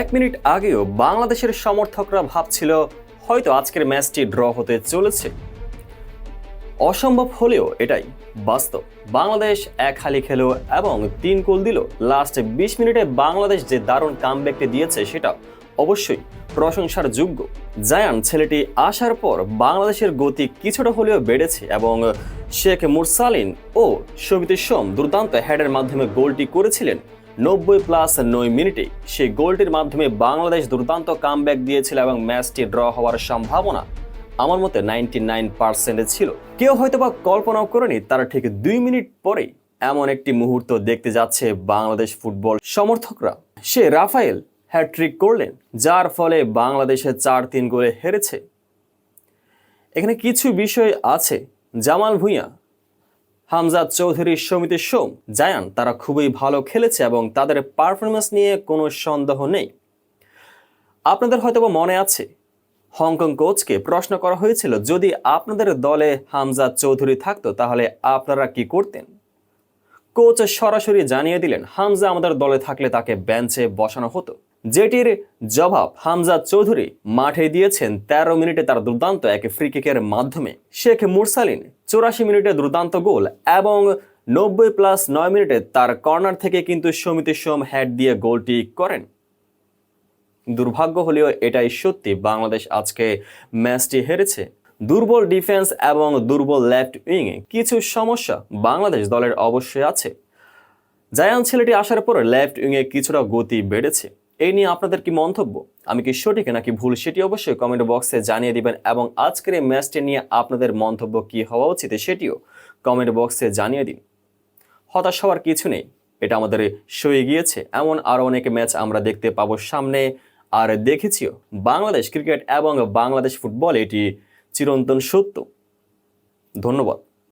এক মিনিট আগেও বাংলাদেশের সমর্থকরা ভাবছিল, হয়তো আজকের ম্যাচটি ড্র হতে চলেছে। অসম্ভব হলেও এটাই বাস্তব। বাংলাদেশ এক হালি খেলো এবং তিন গোল দিল। লাস্ট বিশ মিনিটে বাংলাদেশ যে দারুণ কামব্যাকটি দিয়েছে সেটা অবশ্যই প্রশংসার যোগ্য। জায়ান, ছেলেটি আসার পর বাংলাদেশের গতি কিছুটা হলেও বেড়েছে এবং শেখ মুরসালিন ও সবিতি সোম দুর্দান্ত হেডের মাধ্যমে গোলটি করেছিলেন। নব্বই প্লাস নয় মিনিটে সেই গোলটির মাধ্যমে বাংলাদেশ দুর্দান্ত কামব্যাক দিয়েছিল এবং ম্যাচটি ড্র হওয়ার সম্ভাবনা আমার মতে নাইনটি নাইন পার্সেন্টে ছিল। কেউ হয়তো বা কল্পনাও করেনি তারা ঠিক দুই মিনিট পরেই এমন একটি মুহূর্ত দেখতে যাচ্ছে বাংলাদেশ ফুটবল সমর্থকরা। সে রাফায়েল হ্যাট্রিক করলেন, যার ফলে বাংলাদেশে চার তিন গোলে হেরেছে। এখানে কিছু বিষয় আছে। জামাল ভুঁইয়া হামজাদ চৌধুরী সমিতির সোম। জায়ান, তারা খুবই ভালো খেলেছে এবং তাদের পারফরমেন্স নিয়ে কোনো সন্দেহ নেই। আপনাদের হয়তো মনে আছে, হংকং কোচকে প্রশ্ন করা হয়েছিল, যদি আপনাদের দলে হামজাদ চৌধুরী থাকতো, তাহলে আপনারা কি করতেন? কোচ সরাসরি জানিয়ে দিলেন, হামজা আমাদের দলে থাকলে তাকে বেঞ্চে বসানো হতো। যেটির জবাব হামজা চৌধুরী মাঠে দিয়েছেন তেরো মিনিটে তার দুর্দান্ত এক ফ্রি কিকের মাধ্যমে। শেখ মুরসালিন চৌরাশি মিনিটে দুর্দান্ত গোল এবং নব্বই প্লাস নয় মিনিটে তার কর্নার থেকে কিন্তু সমিতি সোম হ্যাট দিয়ে গোলটি করেন। দুর্ভাগ্য হলেও এটাই সত্যি, বাংলাদেশ আজকে ম্যাচটি হেরেছে। দুর্বল ডিফেন্স এবং দুর্বল লেফট উইংয়ে কিছু সমস্যা বাংলাদেশ দলের অবশ্যই আছে। জায়ান ছেলেটি আসার পর লেফট উইংয়ে কিছুটা গতি বেড়েছে। এই নিয়ে আপনাদের কি মন্তব্য? আমি কি সঠিক নাকি ভুল সেটি অবশ্যই কমেন্ট বক্সে জানিয়ে দিবেন এবং আজকের এই ম্যাচটি নিয়ে আপনাদের মন্তব্য কি হওয়া উচিত সেটিও কমেন্ট বক্সে জানিয়ে দিন। হতাশ হওয়ার কিছু নেই, এটা আমাদের সয়ে গিয়েছে। এমন আরও অনেক ম্যাচ আমরা দেখতে পাবো সামনে। আর দেখেছিও, বাংলাদেশ ক্রিকেট এবং বাংলাদেশ ফুটবল এটি চিরন্তন সত্য। ধন্যবাদ।